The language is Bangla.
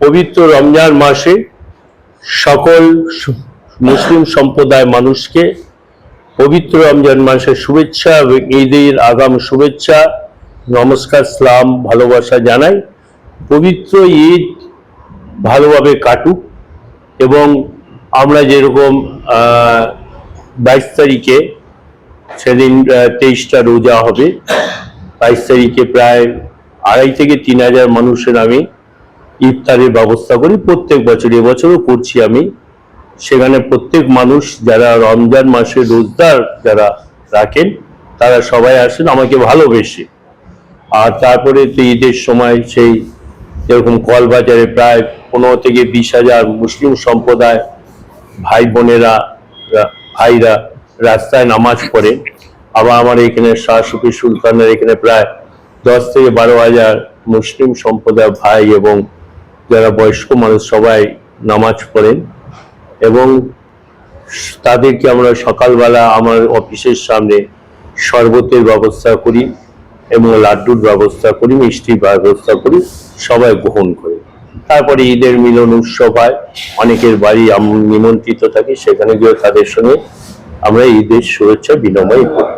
পবিত্র রমজান মাসে সকল মুসলিম সম্প্রদায় মানুষকে পবিত্র রমজান মাসের শুভেচ্ছা এবং ঈদের আগাম শুভেচ্ছা, নমস্কার, সালাম, ভালোবাসা জানাই। পবিত্র ঈদ ভালোভাবে কাটুক এবং আমরা যেরকম বাইশ তারিখে সেদিন তেইশটা রোজা হবে। বাইশ তারিখে প্রায় আড়াই থেকে তিন হাজার মানুষের আমি ইফতারের ব্যবস্থা করি। প্রত্যেক বছর এবছরও করছি আমি। সেখানে প্রত্যেক মানুষ যারা রমজান মাসে রোজদার যারা রাখেন, তারা সবাই আসেন আমাকে ভালোবেসে। আর তারপরে তো ঈদের সময় সেই যেরকম কলবাজারে প্রায় পনেরো থেকে বিশ হাজার মুসলিম সম্প্রদায় ভাই বোনেরা ভাইরা রাস্তায় নামাজ পড়ে। আবার আমার এখানে শাহ সুফি সুলতানের এখানে প্রায় দশ থেকে বারো হাজার মুসলিম সম্প্রদায় ভাই এবং যারা বয়স্ক মানুষ সবাই নামাজ পড়েন এবং তাদেরকে আমরা সকালবেলা আমার অফিসের সামনে শরবতের ব্যবস্থা করি এবং লাড্ডুর ব্যবস্থা করি, মিষ্টির ব্যবস্থা করি, সবাই গ্রহণ করে। তারপরে ঈদের মিলন উৎসব হয়, অনেকের বাড়ি নিমন্ত্রিত থাকি, সেখানে গিয়ে তাদের সঙ্গে আমরা ঈদের শুভেচ্ছা বিনিময় করি।